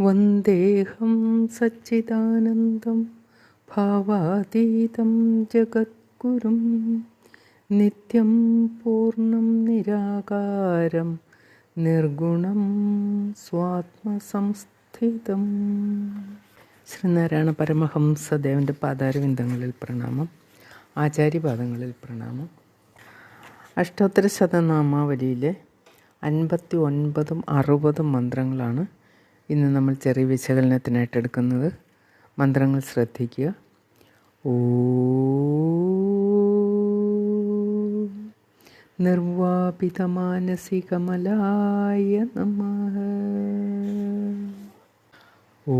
വന്ദേഹം സച്ചിദാനന്ദം ഭാവാതീതം ജഗദ്ഗുരും നിത്യം പൂർണം നിരാകാരം നിർഗുണം സ്വാത്മസംസ്ഥിതം ശ്രീനാരായണ പരമഹംസദേവന്റെ പാതാരവിന്ദങ്ങളിൽ പ്രണാമം ആചാര്യപാദങ്ങളിൽ പ്രണാമം. അഷ്ടോത്തര ശതനാമാവലിയിലെ അൻപത്തി ഒൻപതും അറുപതും മന്ത്രങ്ങളാണ് ഇന്ന് നമ്മൾ ചെറിയ വിശകലനത്തിനായിട്ട് എടുക്കുന്നത് മന്ത്രങ്ങൾ ശ്രദ്ധിക്കുക. ഓ നിർവാപിതമാനസികമലായ നമ. ഓ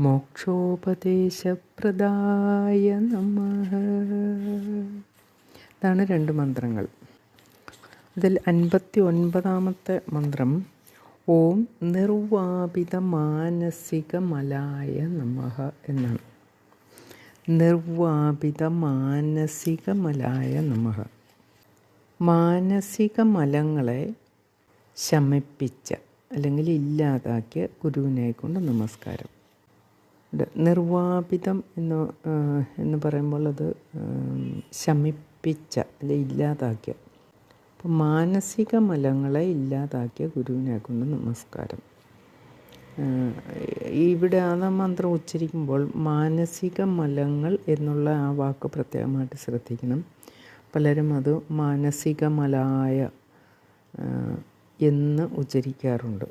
മോക്ഷോപദേശപ്രദായ നമ. ഇതാണ് രണ്ട് മന്ത്രങ്ങൾ. അതിൽ അൻപത്തി ഒൻപതാമത്തെ മന്ത്രം ഓം നിർവാപിത മാനസികമലായ നമ എന്നാണ്. നിർവാപിത മാനസികമലായ നമ. മാനസിക മലങ്ങളെ ശമിപ്പിച്ച അല്ലെങ്കിൽ ഇല്ലാതാക്കിയ ഗുരുവിനെ കൊണ്ട് നമസ്കാരം. നിർവാപിതം എന്ന് എന്ന് പറയുമ്പോൾ അത് ശമിപ്പിച്ച അല്ലെ ഇല്ലാതാക്കിയ. അപ്പം മാനസിക മലങ്ങളെ ഇല്ലാതാക്കിയ ഗുരുവിനെ കൊണ്ട് നമസ്കാരം ഇവിടെ ആ മന്ത്രം ഉച്ചരിക്കുമ്പോൾ മാനസിക മലങ്ങൾ എന്നുള്ള ആ വാക്ക് പ്രത്യേകമായിട്ട് ശ്രദ്ധിക്കണം. പലരും അത് മാനസിക മലായ എന്ന് ഉച്ചരിക്കാറുണ്ട്.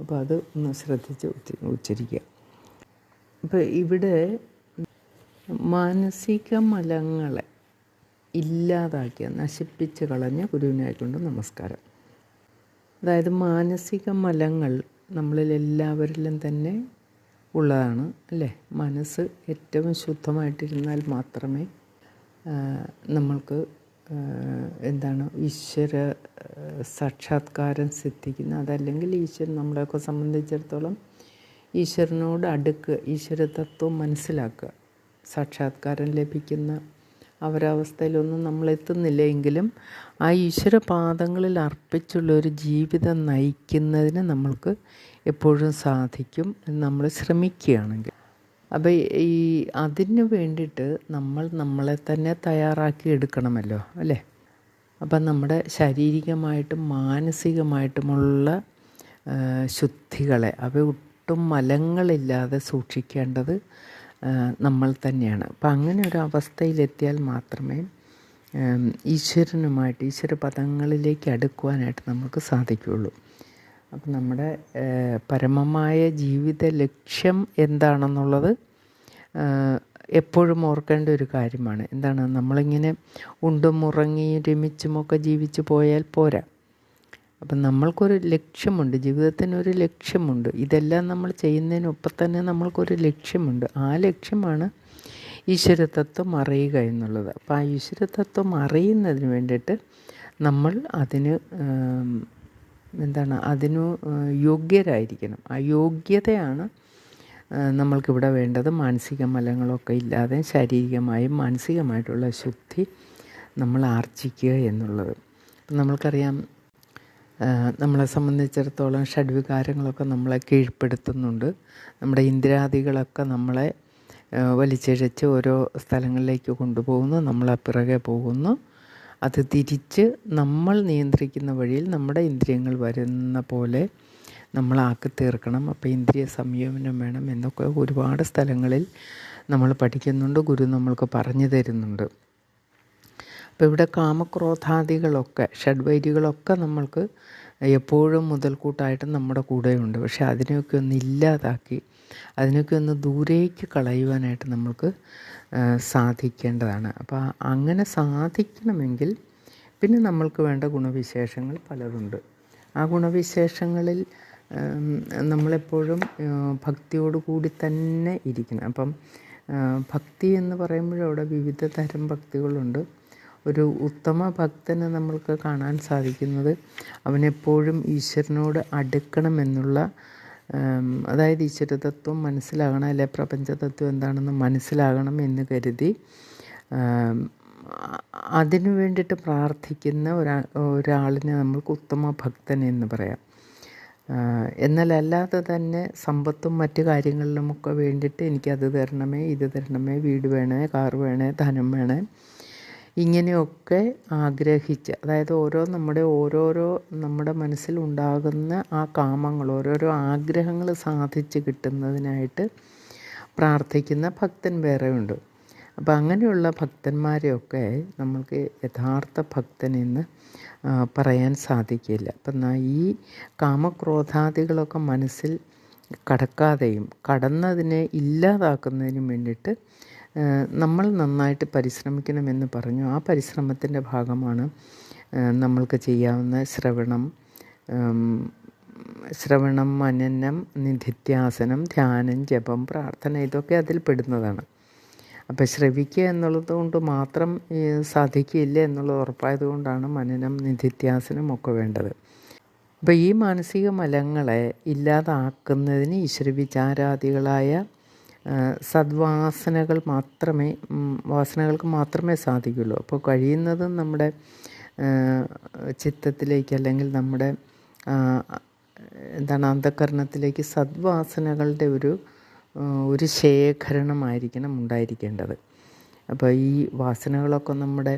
അപ്പോൾ അത് ഒന്ന് ശ്രദ്ധിച്ച് ഉച്ചരിക്കുക. അപ്പോൾ ഇവിടെ മാനസിക മലങ്ങളെ ഇല്ലാതാക്കിയ നശിപ്പിച്ച് കളഞ്ഞ ഗുരുവിനായിക്കൊണ്ട് നമസ്കാരം. അതായത് മാനസിക മലങ്ങൾ നമ്മളിൽ എല്ലാവരിലും തന്നെ ഉള്ളതാണ് അല്ലേ? മനസ്സ് ഏറ്റവും ശുദ്ധമായിട്ടിരുന്നാൽ മാത്രമേ നമ്മൾക്ക് എന്താണ് ഈശ്വര സാക്ഷാത്കാരം സിദ്ധിക്കുന്ന അതല്ലെങ്കിൽ ഈശ്വരൻ നമ്മളെയൊക്കെ സംബന്ധിച്ചിടത്തോളം ഈശ്വരനോട് അടുക്കുക ഈശ്വര തത്വം മനസ്സിലാക്കുക. സാക്ഷാത്കാരം ലഭിക്കുന്ന അവരവസ്ഥയിലൊന്നും നമ്മൾ എത്തുന്നില്ല എങ്കിലും ആ ഈശ്വര പാദങ്ങളിൽ അർപ്പിച്ചുള്ള ഒരു ജീവിതം നയിക്കുന്നതിന് നമ്മൾക്ക് എപ്പോഴും സാധിക്കും നമ്മൾ ശ്രമിക്കുകയാണെങ്കിൽ. അപ്പോൾ ഈ അതിന് വേണ്ടിയിട്ട് നമ്മൾ നമ്മളെ തന്നെ തയ്യാറാക്കി എടുക്കണമല്ലോ അല്ലേ? അപ്പം നമ്മുടെ ശാരീരികമായിട്ടും മാനസികമായിട്ടുമുള്ള ശുദ്ധികളെ അവ ഒട്ടും മലങ്ങളില്ലാതെ സൂക്ഷിക്കേണ്ടത് നമ്മൾ തന്നെയാണ്. അപ്പം അങ്ങനെ ഒരു അവസ്ഥയിലെത്തിയാൽ മാത്രമേ ഈശ്വരനുമായിട്ട് ഈശ്വര പദങ്ങളിലേക്ക് അടുക്കുവാനായിട്ട് നമുക്ക് സാധിക്കുകയുള്ളൂ. അപ്പം നമ്മുടെ പരമമായ ജീവിത ലക്ഷ്യം എന്താണെന്നുള്ളത് എപ്പോഴും ഓർക്കേണ്ട ഒരു കാര്യമാണ്. എന്താണ്? നമ്മളിങ്ങനെ ഉണ്ടും ഉറങ്ങിയും രമിച്ചുമൊക്കെ ജീവിച്ചു പോയാൽ പോരാ. അപ്പം നമ്മൾക്കൊരു ലക്ഷ്യമുണ്ട് ജീവിതത്തിനൊരു ലക്ഷ്യമുണ്ട്. ഇതെല്ലാം നമ്മൾ ചെയ്യുന്നതിനൊപ്പം തന്നെ നമ്മൾക്കൊരു ലക്ഷ്യമുണ്ട്. ആ ലക്ഷ്യമാണ് ഈശ്വരതത്വം അറിയുക എന്നുള്ളത്. അപ്പോൾ ആ ഈശ്വരതത്വം അറിയുന്നതിന് വേണ്ടിയിട്ട് നമ്മൾ അതിന് എന്താണ് അതിനു യോഗ്യരായിരിക്കണം. ആ യോഗ്യതയാണ് നമ്മൾക്കിവിടെ വേണ്ടത്. മാനസിക മലങ്ങളൊക്കെ ഇല്ലാതെ ശാരീരികമായും മാനസികമായിട്ടുള്ള ശുദ്ധി നമ്മൾ ആർജിക്കുക എന്നുള്ളത്. നമ്മൾക്കറിയാം നമ്മളെ സംബന്ധിച്ചിടത്തോളം ഷഡ്വികാരങ്ങളൊക്കെ നമ്മളെ കീഴ്പ്പെടുത്തുന്നുണ്ട്. നമ്മുടെ ഇന്ദ്രാദികളൊക്കെ നമ്മളെ വലിച്ചിഴച്ച് ഓരോ സ്ഥലങ്ങളിലേക്ക് കൊണ്ടുപോകുന്നു നമ്മളെ പിറകെ പോകുന്നു. അത് തിരിച്ച് നമ്മൾ നിയന്ത്രിക്കുന്ന വഴിയിൽ നമ്മുടെ ഇന്ദ്രിയങ്ങൾ വരുന്ന പോലെ നമ്മളാക്കി തീർക്കണം. അപ്പോൾ ഇന്ദ്രിയ സംയമനം വേണം എന്നൊക്കെ ഒരുപാട് സ്ഥലങ്ങളിൽ നമ്മൾ പഠിക്കുന്നുണ്ട് ഗുരു നമ്മൾക്ക് പറഞ്ഞു തരുന്നുണ്ട്. അപ്പോൾ ഇവിടെ കാമക്രോധാദികളൊക്കെ ഷഡ്വൈരികളൊക്കെ നമ്മൾക്ക് എപ്പോഴും മുതൽക്കൂട്ടായിട്ട് നമ്മുടെ കൂടെയുണ്ട്. പക്ഷെ അതിനെയൊക്കെ ഒന്ന് ഇല്ലാതാക്കി അതിനൊക്കെ ഒന്ന് ദൂരേക്ക് കളയുവാനായിട്ട് നമ്മൾക്ക് സാധിക്കേണ്ടതാണ്. അപ്പോൾ അങ്ങനെ സാധിക്കണമെങ്കിൽ പിന്നെ നമ്മൾക്ക് വേണ്ട ഗുണവിശേഷങ്ങൾ പലതുണ്ട്. ആ ഗുണവിശേഷങ്ങളിൽ നമ്മളെപ്പോഴും ഭക്തിയോട് കൂടി തന്നെ ഇരിക്കണം. അപ്പം ഭക്തി എന്ന് പറയുമ്പോഴവിടെ വിവിധ തരം ഭക്തികളുണ്ട്. ഒരു ഉത്തമ ഭക്തനെ നമ്മൾക്ക് കാണാൻ സാധിക്കുന്നത്. അവനെപ്പോഴും ഈശ്വരനോട് അടുക്കണമെന്നുള്ള അതായത് ഈശ്വരതത്വം മനസ്സിലാകണം അല്ലെ പ്രപഞ്ചതത്വം എന്താണെന്ന് മനസ്സിലാകണം എന്ന് കരുതി അതിനു വേണ്ടിയിട്ട് പ്രാർത്ഥിക്കുന്ന ഒരാ ഒരാളിനെ നമ്മൾക്ക് ഉത്തമ ഭക്തൻ എന്ന് പറയാം. എന്നാൽ അല്ലാതെ തന്നെ സമ്പത്തും മറ്റു കാര്യങ്ങളിലുമൊക്കെ വേണ്ടിയിട്ട് എനിക്കത് തരണമേ ഇത് തരണമേ വീട് വേണേ കാർ വേണേ ധനം വേണേ ഇങ്ങനെയൊക്കെ ആഗ്രഹിച്ച് അതായത് ഓരോ നമ്മുടെ ഓരോരോ നമ്മുടെ മനസ്സിലുണ്ടാകുന്ന ആ കാമങ്ങൾ ഓരോരോ ആഗ്രഹങ്ങൾ സാധിച്ച് കിട്ടുന്നതിനായിട്ട് പ്രാർത്ഥിക്കുന്ന ഭക്തൻ വേറെ ഉണ്ട്. അപ്പോൾ അങ്ങനെയുള്ള ഭക്തന്മാരെയൊക്കെ നമ്മൾക്ക് യഥാർത്ഥ ഭക്തനെന്ന് പറയാൻ സാധിക്കില്ല. അപ്പം ഈ കാമക്രോധാദികളൊക്കെ മനസ്സിൽ കടക്കാതെയും കടന്നതിനെ ഇല്ലാതാക്കുന്നതിനും വേണ്ടിയിട്ട് നമ്മൾ നന്നായിട്ട് പരിശ്രമിക്കണമെന്ന് പറഞ്ഞു. ആ പരിശ്രമത്തിന്റെ ഭാഗമാണ് നമ്മൾക്ക് ചെയ്യാവുന്ന ശ്രവണം ശ്രവണം മനനം നിധിത്യാസനം ധ്യാനം ജപം പ്രാർത്ഥന ഇതൊക്കെ അതിൽ പെടുന്നതാണ്. അപ്പോൾ ശ്രവിക്കുക എന്നുള്ളത് കൊണ്ട് മാത്രം സാധിക്കില്ല എന്നുള്ളത് ഉറപ്പായത് കൊണ്ടാണ് മനനം നിധിത്യാസനം ഒക്കെ വേണ്ടത്. അപ്പോൾ ഈ മാനസിക മലങ്ങളെ ഇല്ലാതാക്കുന്നതിന് ഈശ്വര വിചാരാദികളായ സദ്വാസനകൾ മാത്രമേ വാസനകൾക്ക് മാത്രമേ സാധിക്കുള്ളൂ. അപ്പോൾ കഴിയുന്നതും നമ്മുടെ ചിത്തത്തിലേക്ക് അല്ലെങ്കിൽ നമ്മുടെ എന്താണ് അന്ധകരണത്തിലേക്ക് സദ്വാസനകളുടെ ഒരു ഒരു ശേഖരണമായിരിക്കണം ഉണ്ടായിരിക്കേണ്ടത്. അപ്പോൾ ഈ വാസനകളൊക്കെ നമ്മുടെ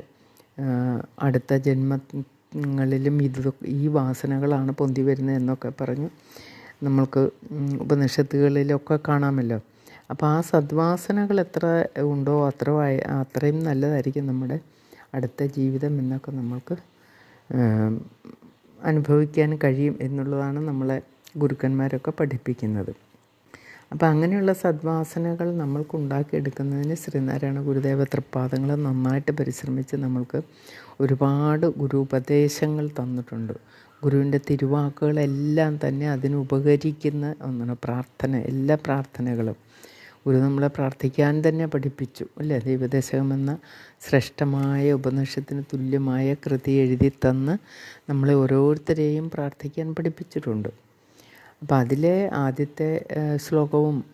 അടുത്ത ജന്മങ്ങളിലും ഇത് ഈ വാസനകളാണ് പൊന്തി വരുന്നത് എന്നൊക്കെ പറഞ്ഞു നമ്മൾക്ക് ഉപനിഷത്തുകളിലൊക്കെ കാണാമല്ലോ. അപ്പോൾ ആ സദ്വാസനകൾ എത്ര ഉണ്ടോ അത്ര അത്രയും നല്ലതായിരിക്കും നമ്മുടെ അടുത്ത ജീവിതം എന്നൊക്കെ നമ്മൾക്ക് അനുഭവിക്കാൻ കഴിയും എന്നുള്ളതാണ് നമ്മളെ ഗുരുക്കന്മാരൊക്കെ പഠിപ്പിക്കുന്നത്. അപ്പോൾ അങ്ങനെയുള്ള സദ്വാസനകൾ നമ്മൾക്ക് ഉണ്ടാക്കിയെടുക്കുന്നതിന് ശ്രീനാരായണ ഗുരുദേവ തൃപ്പാദങ്ങൾ നന്നായിട്ട് പരിശ്രമിച്ച് നമ്മൾക്ക് ഒരുപാട് ഗുരു ഉപദേശങ്ങൾ തന്നിട്ടുണ്ട്. ഗുരുവിന്റെ തിരുവാക്കുകളെല്ലാം തന്നെ അതിന് ഉപകരിക്കുന്ന ഒന്നാണ് പ്രാർത്ഥന എല്ലാ പ്രാർത്ഥനകളും. ഗുരു നമ്മളെ പ്രാർത്ഥിക്കാൻ തന്നെ പഠിപ്പിച്ചു അല്ലേ? ദൈവദേശകം എന്ന ശ്രേഷ്ഠമായ ഉപനിഷത്തിന് തുല്യമായ കൃതി എഴുതി തന്ന് നമ്മളെ ഓരോരുത്തരെയും പ്രാർത്ഥിക്കാൻ പഠിപ്പിച്ചിട്ടുണ്ട്. അപ്പോൾ അതിലെ ആദ്യത്തെ ശ്ലോകവും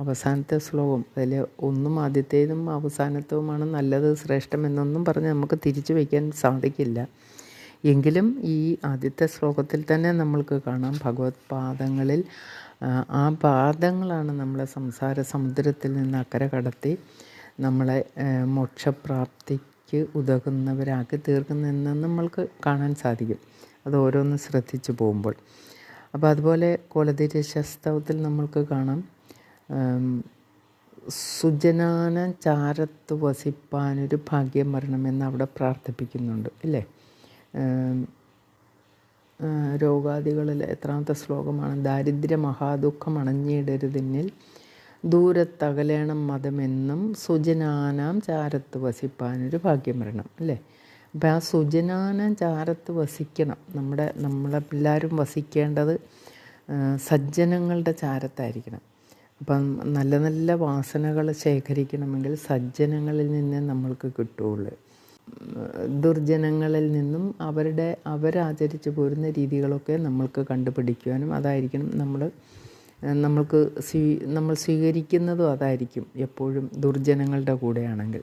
അവസാനത്തെ ശ്ലോകം അതിൽ ഒന്നും ആദ്യത്തേതും അവസാനത്തവുമാണ് നല്ലത് ശ്രേഷ്ഠമെന്നൊന്നും പറഞ്ഞ് നമുക്ക് തിരിച്ചു വയ്ക്കാൻ സാധിക്കില്ല. എങ്കിലും ഈ ആദ്യത്തെ ശ്ലോകത്തിൽ തന്നെ നമ്മൾക്ക് കാണാം. ഭഗവത് പാദങ്ങളിൽ ആ പാദങ്ങളാണ് നമ്മളെ സംസാര സമുദ്രത്തിൽ നിന്ന് അക്കരെ കടത്തി നമ്മളെ മോക്ഷപ്രാപ്തിക്ക് ഉതകുന്നവരാക്കി തീർക്കുന്നതെന്ന് നമ്മൾക്ക് കാണാൻ സാധിക്കും. അത് ഓരോന്ന് ശ്രദ്ധിച്ചു പോകുമ്പോൾ. അപ്പോൾ അതുപോലെ കോലതിരി ശസ്തവത്തിൽ നമ്മൾക്ക് കാണാം. സുജനാന ചാരത്ത് വസിപ്പാനൊരു ഭാഗ്യം വരണമെന്ന് അവിടെ പ്രാർത്ഥിപ്പിക്കുന്നുണ്ട് അല്ലേ രോഗാദികളിൽ എത്രാമത്തെ ശ്ലോകമാണ്? ദാരിദ്ര്യ മഹാദുഃഖം അണഞ്ഞിടരുതിന്നിൽ ദൂരത്തകലേണം മതമെന്നും സുജനാനാം ചാരത്ത് വസിപ്പാനൊരു ഭാഗ്യം വരണം അല്ലേ? അപ്പോൾ ആ സുജനാനം ചാരത്ത് വസിക്കണം. നമ്മുടെ നമ്മളെല്ലാവരും വസിക്കേണ്ടത് സജ്ജനങ്ങളുടെ ചാരത്തായിരിക്കണം. അപ്പം നല്ല നല്ല വാസനകൾ ശേഖരിക്കണമെങ്കിൽ സജ്ജനങ്ങളിൽ നിന്നേ നമ്മൾക്ക് കിട്ടുകയുള്ളൂ. ദുർജനങ്ങളിൽ നിന്നും അവരുടെ അവരാചരിച്ചു പോരുന്ന രീതികളൊക്കെ നമ്മൾക്ക് കണ്ടുപിടിക്കുവാനും അതായിരിക്കണം നമ്മൾ നമ്മൾക്ക് സ്വീ നമ്മൾ സ്വീകരിക്കുന്നതും അതായിരിക്കും എപ്പോഴും ദുർജനങ്ങളുടെ കൂടെയാണെങ്കിൽ.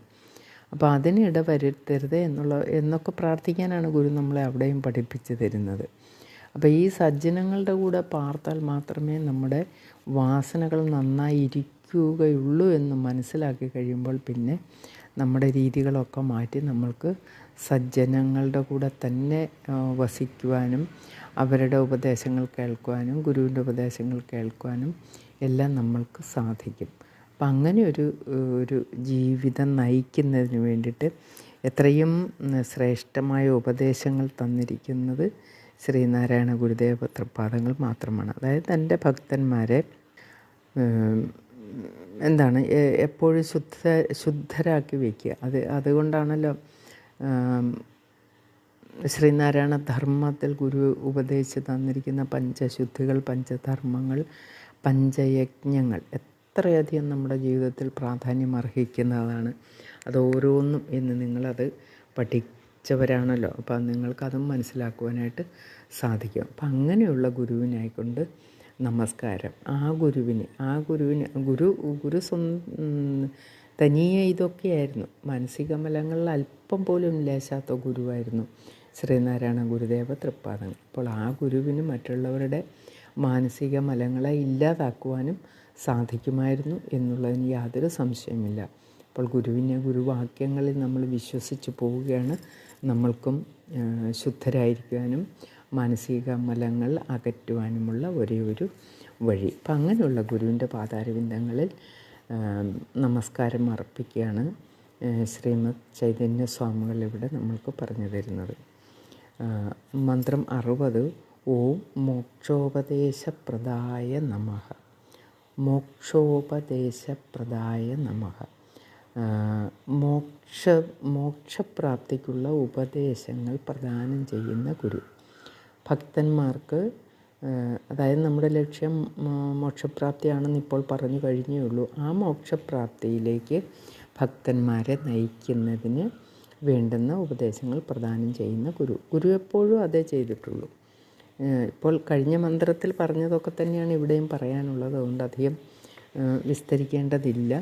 അപ്പോൾ അതിന് ഇടവരുത്തരുത് എന്നുള്ള എന്നൊക്കെ പ്രാർത്ഥിക്കാനാണ് ഗുരു നമ്മളെ അവിടെയും പഠിപ്പിച്ചു തരുന്നത്. അപ്പോൾ ഈ സജ്ജനങ്ങളുടെ കൂടെ പാർത്താൽ മാത്രമേ നമ്മുടെ വാസനകൾ നന്നായി ഇരിക്കുകയുള്ളൂ എന്ന് മനസ്സിലാക്കി കഴിയുമ്പോൾ പിന്നെ നമ്മുടെ രീതികളൊക്കെ മാറ്റി നമ്മൾക്ക് സജ്ജനങ്ങളുടെ കൂടെ തന്നെ വസിക്കുവാനും അവരുടെ ഉപദേശങ്ങൾ കേൾക്കുവാനും ഗുരുവിന്റെ ഉപദേശങ്ങൾ കേൾക്കുവാനും എല്ലാം നമ്മൾക്ക് സാധിക്കും. അപ്പം അങ്ങനെ ഒരു ഒരു ജീവിതം നയിക്കുന്നതിന് വേണ്ടിയിട്ട് എത്രയും ശ്രേഷ്ഠമായ ഉപദേശങ്ങൾ തന്നിരിക്കുന്നത് ശ്രീനാരായണ ഗുരുദേവ തൃപ്പാദങ്ങൾ മാത്രമാണ്. അതായത് തന്റെ ഭക്തന്മാരെ എന്താണ് എപ്പോഴും ശുദ്ധ ശുദ്ധരാക്കി വയ്ക്കുക അത് അതുകൊണ്ടാണല്ലോ ശ്രീനാരായണ ധർമ്മത്തിൽ ഗുരു ഉപദേശിച്ച് തന്നിരിക്കുന്ന പഞ്ചശുദ്ധികൾ പഞ്ചധർമ്മങ്ങൾ പഞ്ചയജ്ഞങ്ങൾ എത്രയധികം നമ്മുടെ ജീവിതത്തിൽ പ്രാധാന്യം അർഹിക്കുന്നതാണ്. അത് ഓരോന്നും എന്ന് നിങ്ങളത് പഠിച്ചവരാണല്ലോ. അപ്പം നിങ്ങൾക്കതും മനസ്സിലാക്കുവാനായിട്ട് സാധിക്കും. അപ്പം അങ്ങനെയുള്ള ഗുരുവിനായിക്കൊണ്ട് നമസ്കാരം. ആ ഗുരുവിന് ആ ഗുരുവിന് ഗുരു ഗുരു സ്വ തനിയെ ഇതൊക്കെയായിരുന്നു. മാനസിക മലങ്ങളിൽ അല്പം പോലും ലേശാത്ത ഗുരുവായിരുന്നു ശ്രീനാരായണ ഗുരുദേവ തൃപ്പാദങ്ങൾ. അപ്പോൾ ആ ഗുരുവിന് മറ്റുള്ളവരുടെ മാനസിക മലങ്ങളെ ഇല്ലാതാക്കുവാനും സാധിക്കുമായിരുന്നു എന്നുള്ളതിന് യാതൊരു സംശയമില്ല അപ്പോൾ ഗുരുവിനെ ഗുരുവാക്യങ്ങളിൽ നമ്മൾ വിശ്വസിച്ച് പോവുകയാണ്. നമ്മൾക്കും ശുദ്ധരായിരിക്കാനും മാനസിക മലങ്ങൾ അകറ്റുവാനുമുള്ള ഒരേ ഒരു വഴി. അപ്പം അങ്ങനെയുള്ള ഗുരുവിന്റെ പാതാരവിന്ദങ്ങളിൽ നമസ്കാരം അർപ്പിക്കുകയാണ് ശ്രീമദ് ചൈതന്യ സ്വാമികൾ ഇവിടെ നമ്മൾക്ക് പറഞ്ഞു തരുന്നത്. മന്ത്രം അറുപത് ഓം മോക്ഷോപദേശപ്രദായ നമ. മോക്ഷോപദേശപ്രദായ നമ. മോക്ഷ മോക്ഷപ്രാപ്തിക്കുള്ള ഉപദേശങ്ങൾ പ്രദാനം ചെയ്യുന്ന ഗുരു. ഭക്തന്മാർക്ക് അതായത് നമ്മുടെ ലക്ഷ്യം മോക്ഷപ്രാപ്തിയാണെന്ന് ഇപ്പോൾ പറഞ്ഞു കഴിഞ്ഞേ ഉള്ളൂ. ആ മോക്ഷപ്രാപ്തിയിലേക്ക് ഭക്തന്മാരെ നയിക്കുന്നതിന് വേണ്ടുന്ന ഉപദേശങ്ങൾ പ്രദാനം ചെയ്യുന്ന ഗുരു. ഗുരു എപ്പോഴും അതേ ചെയ്തിട്ടുള്ളൂ. ഇപ്പോൾ കഴിഞ്ഞ മന്ത്രത്തിൽ പറഞ്ഞതൊക്കെ തന്നെയാണ് ഇവിടെയും പറയാനുള്ളത്. അതുകൊണ്ട് അധികം വിസ്തരിക്കേണ്ടതില്ല.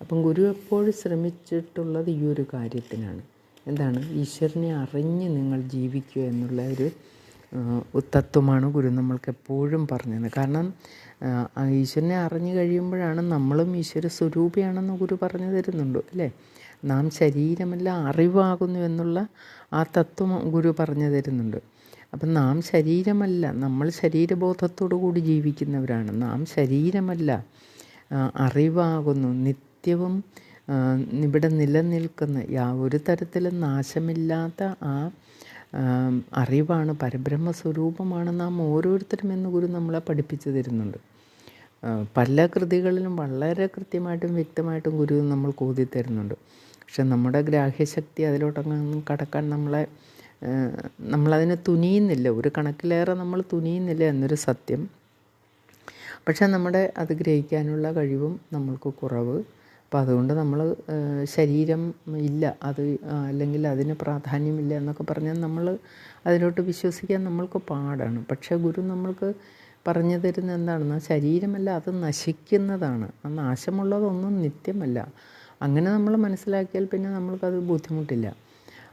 അപ്പം ഗുരു എപ്പോഴും ശ്രമിച്ചിട്ടുള്ളത് ഈ ഒരു കാര്യത്തിനാണ്. എന്താണ്? ഈശ്വരനെ അറിഞ്ഞ് നിങ്ങൾ ജീവിക്കുക എന്നുള്ള ഒരു തത്വമാണ് ഗുരു നമ്മൾക്ക് എപ്പോഴും പറഞ്ഞത്. കാരണം ഈശ്വരനെ അറിഞ്ഞു കഴിയുമ്പോഴാണ് നമ്മളും ഈശ്വര സ്വരൂപിയാണെന്ന് ഗുരു പറഞ്ഞു തരുന്നുണ്ട് അല്ലേ? നാം ശരീരമെല്ലാം അറിവാകുന്നു എന്നുള്ള ആ തത്വം ഗുരു പറഞ്ഞു തരുന്നുണ്ട്. അപ്പം നാം ശരീരമല്ല നമ്മൾ ശരീരബോധത്തോടു കൂടി ജീവിക്കുന്നവരാണ്. നാം ശരീരമല്ല അറിവാകുന്നു നിത്യവും ഇവിടെ നിലനിൽക്കുന്ന യാ ഒരു തരത്തിലും നാശമില്ലാത്ത ആ അറിവാണ് പരബ്രഹ്മ സ്വരൂപമാണ് നാം ഓരോരുത്തരും എന്ന് ഗുരു നമ്മളെ പഠിപ്പിച്ചു തരുന്നുണ്ട്. പല കൃതികളിലും വളരെ കൃത്യമായിട്ടും വ്യക്തമായിട്ടും ഗുരു നമ്മൾ കൂതി തരുന്നുണ്ട്. പക്ഷെ നമ്മുടെ ഗ്രാഹ്യശക്തി അതിലോട്ടങ്ങ് കടക്കാൻ നമ്മളെ നമ്മളതിനെ തുനിയുന്നില്ല. ഒരു കണക്കിലേറെ നമ്മൾ തുനിയുന്നില്ല എന്നൊരു സത്യം. പക്ഷെ നമ്മുടെ അത് ഗ്രഹിക്കാനുള്ള കഴിവും നമ്മൾക്ക് കുറവ്. അപ്പം അതുകൊണ്ട് നമ്മൾ ശരീരം ഇല്ല. അത് അല്ലെങ്കിൽ അതിന് പ്രാധാന്യമില്ല എന്നൊക്കെ പറഞ്ഞാൽ നമ്മൾ അതിലോട്ട് വിശ്വസിക്കാൻ നമ്മൾക്ക് പാടാണ്. പക്ഷേ ഗുരു നമ്മൾക്ക് പറഞ്ഞു തരുന്ന എന്താണെന്ന് ശരീരമല്ല അത് നശിക്കുന്നതാണ്. ആ നാശമുള്ളതൊന്നും നിത്യമല്ല. അങ്ങനെ നമ്മൾ മനസ്സിലാക്കിയാൽ പിന്നെ നമ്മൾക്കത് ബുദ്ധിമുട്ടില്ല.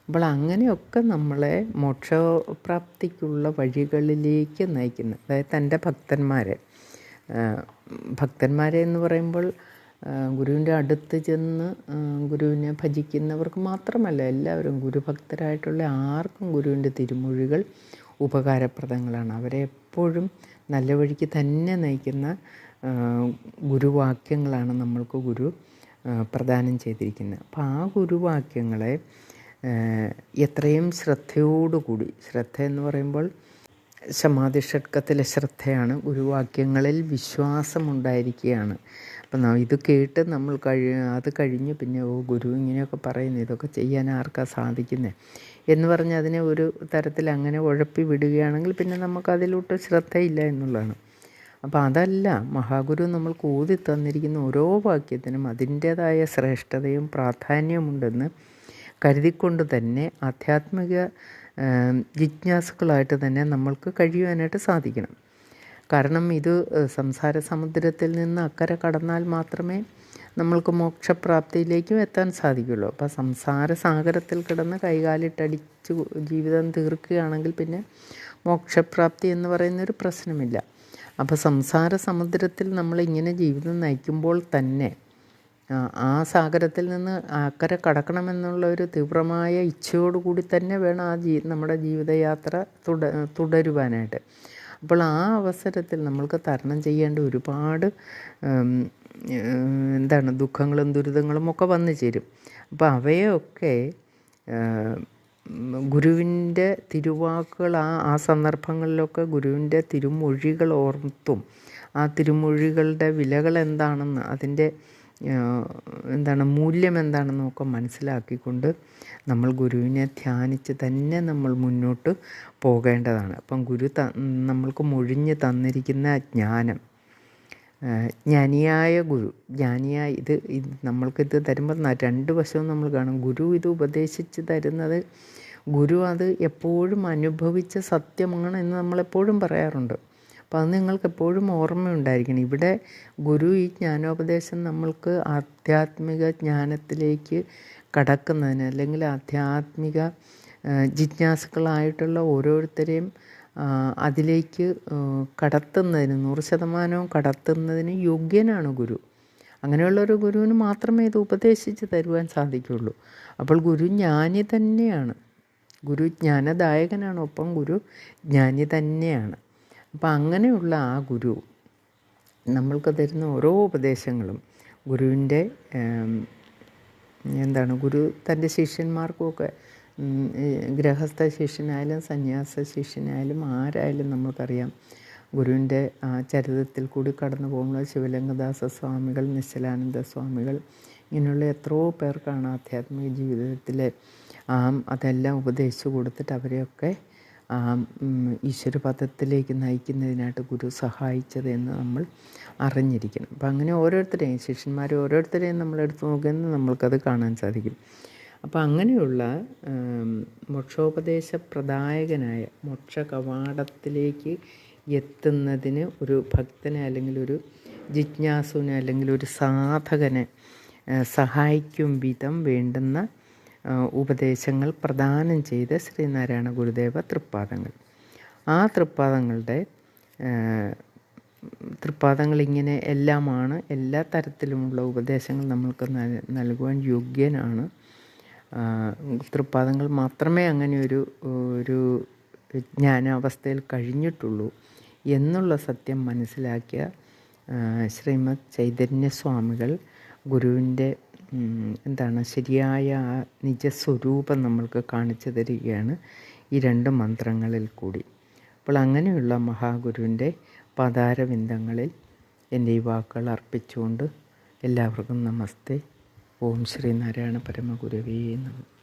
അപ്പോൾ അങ്ങനെയൊക്കെ നമ്മളെ മോക്ഷപ്രാപ്തിക്കുള്ള വഴികളിലേക്ക് നയിക്കുന്നത് അതായത് തന്റെ ഭക്തന്മാരെ ഭക്തന്മാരെ എന്ന് പറയുമ്പോൾ ഗുരുവിന്റെ അടുത്ത് ചെന്ന് ഗുരുവിനെ ഭജിക്കുന്നവർക്ക് മാത്രമല്ല എല്ലാവരും ഗുരുഭക്തരായിട്ടുള്ള ആർക്കും ഗുരുവിന്റെ തിരുമൊഴികൾ ഉപകാരപ്രദങ്ങളാണ്. അവരെ എപ്പോഴും നല്ല വഴിക്ക് തന്നെ നയിക്കുന്ന ഗുരുവാക്യങ്ങളാണ് നമ്മൾക്ക് ഗുരു പ്രദാനം ചെയ്തിരിക്കുന്നത്. അപ്പോൾ ആ ഗുരുവാക്യങ്ങളെ എത്രയും ശ്രദ്ധയോടുകൂടി ശ്രദ്ധ എന്ന് പറയുമ്പോൾ സമാധി ഷഡ്കത്തിലെ ശ്രദ്ധയാണ് ഗുരുവാക്യങ്ങളിൽ വിശ്വാസമുണ്ടായിരിക്കുകയാണ്. അപ്പം ഇത് കേട്ട് നമ്മൾ കഴി അത് കഴിഞ്ഞ് പിന്നെ ഓ ഗുരു ഇങ്ങനെയൊക്കെ പറയുന്നു ഇതൊക്കെ ചെയ്യാൻ ആർക്കാണ് സാധിക്കുന്നത് എന്ന് പറഞ്ഞ് അതിനെ ഒരു തരത്തിൽ അങ്ങനെ ഉഴപ്പി വിടുകയാണെങ്കിൽ പിന്നെ നമുക്ക് അതിലോട്ട് ശ്രദ്ധയില്ല എന്നുള്ളതാണ്. അപ്പം അതല്ല മഹാഗുരു നമ്മൾക്ക് ഊതി തന്നിരിക്കുന്ന ഓരോ വാക്യത്തിനും അതിന്റേതായ ശ്രേഷ്ഠതയും പ്രാധാന്യമുണ്ടെന്ന് കരുതിക്കൊണ്ട് തന്നെ ആധ്യാത്മിക ജിജ്ഞാസുക്കളായിട്ട് തന്നെ നമ്മൾക്ക് കഴിയുവാനായിട്ട് സാധിക്കണം. കാരണം ഇത് സംസാര സമുദ്രത്തിൽ നിന്ന് അക്കരെ കടന്നാൽ മാത്രമേ നമ്മൾക്ക് മോക്ഷപ്രാപ്തിയിലേക്കും എത്താൻ സാധിക്കുള്ളൂ. അപ്പോൾ സംസാര സാഗരത്തിൽ കിടന്ന് കൈകാലിട്ടടിച്ച് ജീവിതം തീർക്കുകയാണെങ്കിൽ പിന്നെ മോക്ഷപ്രാപ്തി എന്ന് പറയുന്നൊരു പ്രശ്നമില്ല. അപ്പോൾ സംസാര സമുദ്രത്തിൽ നമ്മളിങ്ങനെ ജീവിതം നയിക്കുമ്പോൾ തന്നെ ആ സാഗരത്തിൽ നിന്ന് അക്കരെ കടക്കണമെന്നുള്ള ഒരു തീവ്രമായ ഇച്ഛയോടുകൂടി തന്നെ വേണം ആ ജീ നമ്മുടെ ജീവിതയാത്ര തുട തുടരുവാനായിട്ട്. അപ്പോൾ ആ അവസരത്തിൽ നമ്മൾക്ക് തരണം ചെയ്യേണ്ട ഒരുപാട് എന്താണ് ദുഃഖങ്ങളും ദുരിതങ്ങളും ഒക്കെ വന്നു ചേരും. അപ്പോൾ അവയൊക്കെ ഗുരുവിന്റെ തിരുവാക്കുകൾ ആ ആ സന്ദർഭങ്ങളിലൊക്കെ ഗുരുവിന്റെ തിരുമൊഴികൾ ഓർത്തും ആ തിരുമൊഴികളുടെ വിലകൾ എന്താണെന്ന് അതിന്റെ എന്താണ് മൂല്യം എന്താണെന്നൊക്കെ മനസ്സിലാക്കിക്കൊണ്ട് നമ്മൾ ഗുരുവിനെ ധ്യാനിച്ച് തന്നെ നമ്മൾ മുന്നോട്ട് പോകേണ്ടതാണ്. അപ്പം ഗുരു ത നമ്മൾക്ക് മൊഴിഞ്ഞ് തന്നിരിക്കുന്ന ജ്ഞാനം ജ്ഞാനിയായ ഗുരു ജ്ഞാനിയായ ഇത് ഇത് നമ്മൾക്കിത് തരുമ്പോൾ രണ്ട് വശവും നമ്മൾ കാണും. ഗുരു ഇത് ഉപദേശിച്ച് തരുന്നത് ഗുരു അത് എപ്പോഴും അനുഭവിച്ച സത്യമാണ് എന്ന് നമ്മളെപ്പോഴും പറയാറുണ്ട്. അപ്പോൾ അത് നിങ്ങൾക്ക് എപ്പോഴും ഓർമ്മയുണ്ടായിരിക്കണം. ഇവിടെ ഗുരു ഈ ജ്ഞാനോപദേശം നമ്മൾക്ക് ആധ്യാത്മിക ജ്ഞാനത്തിലേക്ക് കടക്കുന്നതിന് അല്ലെങ്കിൽ ആധ്യാത്മിക ജിജ്ഞാസുക്കളായിട്ടുള്ള ഓരോരുത്തരെയും അതിലേക്ക് കടത്തുന്നതിന് നൂറ് ശതമാനവും കടത്തുന്നതിന് യോഗ്യനാണ് ഗുരു. അങ്ങനെയുള്ള ഒരു ഗുരുവിന് മാത്രമേ ഇത് ഉപദേശിച്ച് തരുവാൻ സാധിക്കുള്ളൂ അപ്പോൾ ഗുരു ജ്ഞാനി തന്നെയാണ്. ഗുരു ജ്ഞാനദായകനാണ് ഒപ്പം ഗുരു ജ്ഞാനി തന്നെയാണ്. അപ്പം അങ്ങനെയുള്ള ആ ഗുരു നമ്മൾക്ക് തരുന്ന ഓരോ ഉപദേശങ്ങളും ഗുരുവിന്റെ എന്താണ് ഗുരു തന്റെ ശിഷ്യന്മാർക്കുമൊക്കെ ഗ്രഹസ്ഥ ശിഷ്യനായാലും സന്യാസ ശിഷ്യനായാലും ആരായാലും നമ്മൾക്കറിയാം. ഗുരുവിന്റെ ചരിതത്തിൽ കൂടി കടന്നു പോകുമ്പോൾ ശിവലിംഗദാസ സ്വാമികൾ നിശ്ചലാനന്ദ സ്വാമികൾ ഇങ്ങനെയുള്ള എത്രയോ പേർക്കാണ് ആധ്യാത്മിക ജീവിതത്തിലെ ആ അതെല്ലാം ഉപദേശിച്ചു കൊടുത്തിട്ട് അവരെയൊക്കെ ഈശ്വരപദത്തിലേക്ക് നയിക്കുന്നതിനായിട്ട് ഗുരു സഹായിച്ചത് എന്ന് നമ്മൾ അറിഞ്ഞിരിക്കണം. അപ്പം അങ്ങനെ ഓരോരുത്തരെയും ശിഷ്യന്മാരെ ഓരോരുത്തരെയും നമ്മൾ എടുത്തു നോക്കുന്നത് നമ്മൾക്കത് കാണാൻ സാധിക്കും. അപ്പം അങ്ങനെയുള്ള മോക്ഷോപദേശ പ്രദായകനായ മോക്ഷ കവാടത്തിലേക്ക് എത്തുന്നതിന് ഒരു ഭക്തനെ അല്ലെങ്കിൽ ഒരു ജിജ്ഞാസുവിനെ അല്ലെങ്കിൽ ഒരു സാധകനെ സഹായിക്കും വിധം വേണ്ടുന്ന ഉപദേശങ്ങൾ പ്രദാനം ചെയ്ത ശ്രീനാരായണ ഗുരുദേവ തൃപ്പാദങ്ങൾ. ആ തൃപ്പാദങ്ങളുടെ തൃപ്പാദങ്ങൾ ഇങ്ങനെ എല്ലാമാണ് എല്ലാ തരത്തിലുമുള്ള ഉപദേശങ്ങൾ നമ്മൾക്ക് നൽ- നൽകുവാൻ യോഗ്യനാണ്. തൃപ്പാദങ്ങൾ മാത്രമേ അങ്ങനെ ഒരു ഒരു ജ്ഞാനാവസ്ഥയിൽ കഴിഞ്ഞിട്ടുള്ളൂ എന്നുള്ള സത്യം മനസ്സിലാക്കിയ ശ്രീമദ് ചൈതന്യസ്വാമികൾ ഗുരുവിന്റെ ഉം, എന്താണ് ശരിയായ നിജസ്വരൂപം നമ്മൾക്ക് കാണിച്ചു തരികയാണ് ഈ രണ്ട് മന്ത്രങ്ങളിൽ കൂടി. അപ്പോൾ അങ്ങനെയുള്ള മഹാഗുരുവിന്റെ പതാരവിന്ദങ്ങളിൽ എന്റെ ഈ വാക്കുകൾ അർപ്പിച്ചുകൊണ്ട് എല്ലാവർക്കും നമസ്തേ. ഓം ശ്രീനാരായണ നാരായണ പരമഗുരവേ നമ.